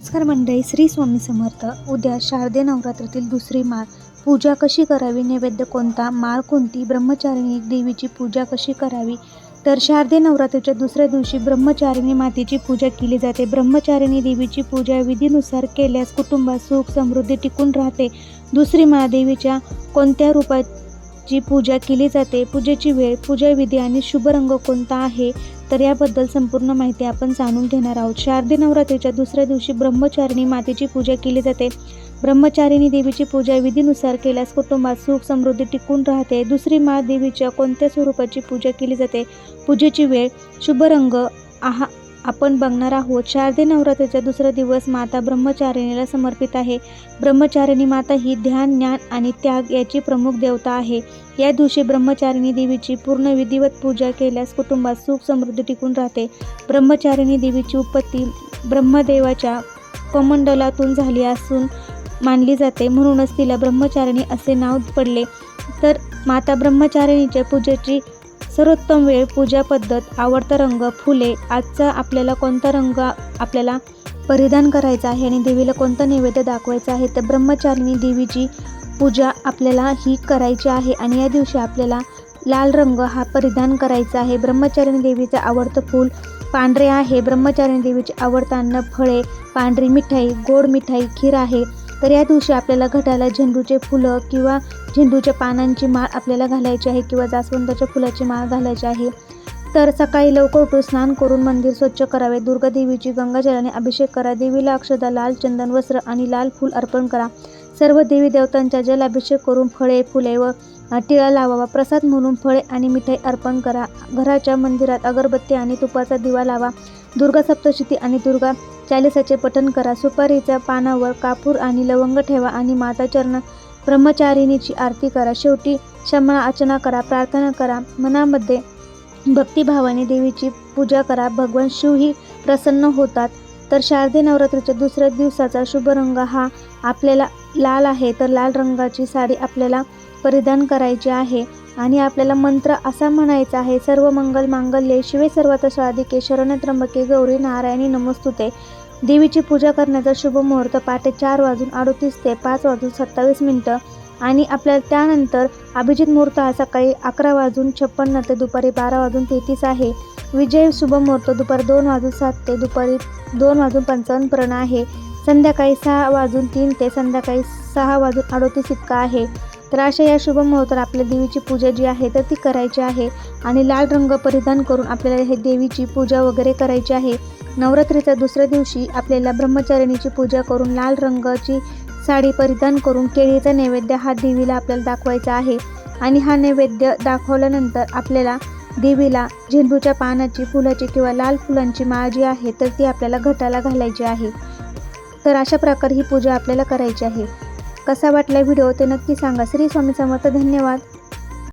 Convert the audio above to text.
नमस्कार मंडळी श्री स्वामी समर्थ. उद्या शारदे नवरात्रातील दुसरी माळ. पूजा कशी करावी? नैवेद्य कोणता? माळ कोणती? ब्रह्मचारिणी देवीची पूजा कशी करावी? तर शारदे नवरात्रीच्या दुसऱ्या दिवशी ब्रह्मचारिणी मातेची पूजा केली जाते. ब्रह्मचारिणी देवीची पूजा विधीनुसार केल्यास कुटुंबात सुख समृद्धी टिकून राहते. दुसरी माळ देवीच्या कोणत्या रूपाची पूजा केली जाते? पूजेची वेळ पूजा विधी आणि शुभ रंग कोणता आहे? तर याबद्दल संपूर्ण माहिती आपण जाणून घेणार आहोत. शारदी नवरात्रीच्या दुसऱ्या दिवशी ब्रह्मचारिणी मातेची पूजा केली जाते. ब्रह्मचारिणी देवीची पूजा विधीनुसार केल्यास कुटुंबात सुख समृद्धी टिकून राहते. दुसरी माळ देवीच्या कोणत्या स्वरूपाची पूजा केली जाते? पूजेची वेळ शुभ रंग आहा आपण बघणार आहोत शारदे नवरात्रीचा दुसरा दिवस माता ब्रह्मचारिणीला समर्पित आहे. ब्रह्मचारिणी माता ही ध्यान ज्ञान आणि त्याग याची प्रमुख देवता आहे. या दिवशी ब्रह्मचारिणी देवीची पूर्ण विधिवत पूजा केल्यास कुटुंबात सुख समृद्धी टिकून राहते. ब्रह्मचारिणी देवीची उत्पत्ती ब्रह्मदेवाच्या कमंडलातून झाली असून मानली जाते. म्हणूनच तिला ब्रह्मचारिणी असे नाव पडले. तर माता ब्रह्मचारिणीच्या पूजेची सर्वोत्तम वेळ पूजा पद्धत आवडता रंग फुले आजचा आपल्याला कोणता रंग आपल्याला परिधान करायचा आहे आणि देवीला कोणता नैवेद्य दाखवायचा आहे तर ब्रह्मचारिणी देवीची पूजा आपल्याला ही करायची आहे आणि या दिवशी आपल्याला लाल रंग हा परिधान करायचा आहे. ब्रह्मचारिणी देवीचं आवडतं फूल पांढरे आहे. ब्रह्मचारिणी देवीचे आवडतं अन्न फळे पांढरी मिठाई गोड मिठाई खीर आहे. तर या दिवशी आपल्याला घटाला झेंडूचे फुलं किंवा झेंडूच्या पानांची माळ आपल्याला घालायची आहे किंवा जास्वंदाच्या फुलाची माळ घालायची आहे. तर सकाळी लवकर उठून स्नान करून मंदिर स्वच्छ करावे. दुर्गा देवीची गंगाजलाने अभिषेक करा. देवीला अक्षदा लाल चंदन वस्त्र आणि लाल फूल अर्पण करा. सर्व देवी देवतांचा जल अभिषेक करून फळे फुले व टिळा लावावा. प्रसाद म्हणून फळे आणि मिठाई अर्पण करा. घराच्या मंदिरात अगरबत्ती आणि तुपाचा दिवा लावा. दुर्गा सप्तशती आणि दुर्गा चालिसाचे पठण करा. सुपारीच्या पानावर कापूर आणि लवंग ठेवा आणि माता चरण ब्रह्मचारिणीची आरती करा. शेवटी क्षमा अर्चना करा प्रार्थना करा. मनामध्ये भक्तिभावाने देवीची पूजा करा. भगवान शिवही प्रसन्न होतात. तर शारदी नवरात्रीच्या दुसऱ्या दिवसाचा शुभ रंग हा आपल्याला लाल आहे. तर लाल रंगाची साडी आपल्याला परिधान करायची आहे आणि आपल्याला मंत्र असा म्हणायचा आहे सर्व मंगल मांगल्ये शिवे सर्वात साधिके शरण त्र्यंबके गौरी नारायणी नमस्तुते. देवीची पूजा करण्याचा शुभ मुहूर्त पहाटे चार वाजून अडतीस ते पाच वाजून सत्तावीस मिनटं. आणि आपल्याला त्यानंतर अभिजित मुहूर्त हा सकाळी अकरा वाजून छप्पन्न ते दुपारी बारा वाजून तेहतीस आहे. विजय शुभ मुहूर्त दुपारी दोन वाजून सात ते दुपारी दोन वाजून पंचावन्नपर्यंत आहे. संध्याकाळी सहा वाजून तीन ते संध्याकाळी सहा वाजून अडतीस इतका आहे. तर अशा या शुभ मुहूर्तात आपल्या देवीची पूजा जी आहे तर ती करायची आहे. आणि लाल रंग परिधान करून आपल्याला हे देवीची पूजा वगैरे करायची आहे. नवरात्रीच्या दुसऱ्या दिवशी आपल्याला ब्रह्मचारिणीची पूजा करून लाल रंगाची साडी परिधान करून केळीचा नैवेद्य हा देवीला आपल्याला दाखवायचा आहे. आणि हा नैवेद्य दाखवल्यानंतर आपल्याला देवीला झेंडूच्या पानाची फुलाची किंवा लाल फुलांची माळ जी आहे तर ती आपल्याला घटाला घालायची आहे. तर अशा प्रकारे ही पूजा आपल्याला करायची आहे. कसा वाटला व्हिडिओ ते नक्की सांगा. श्री स्वामी समर्थ धन्यवाद.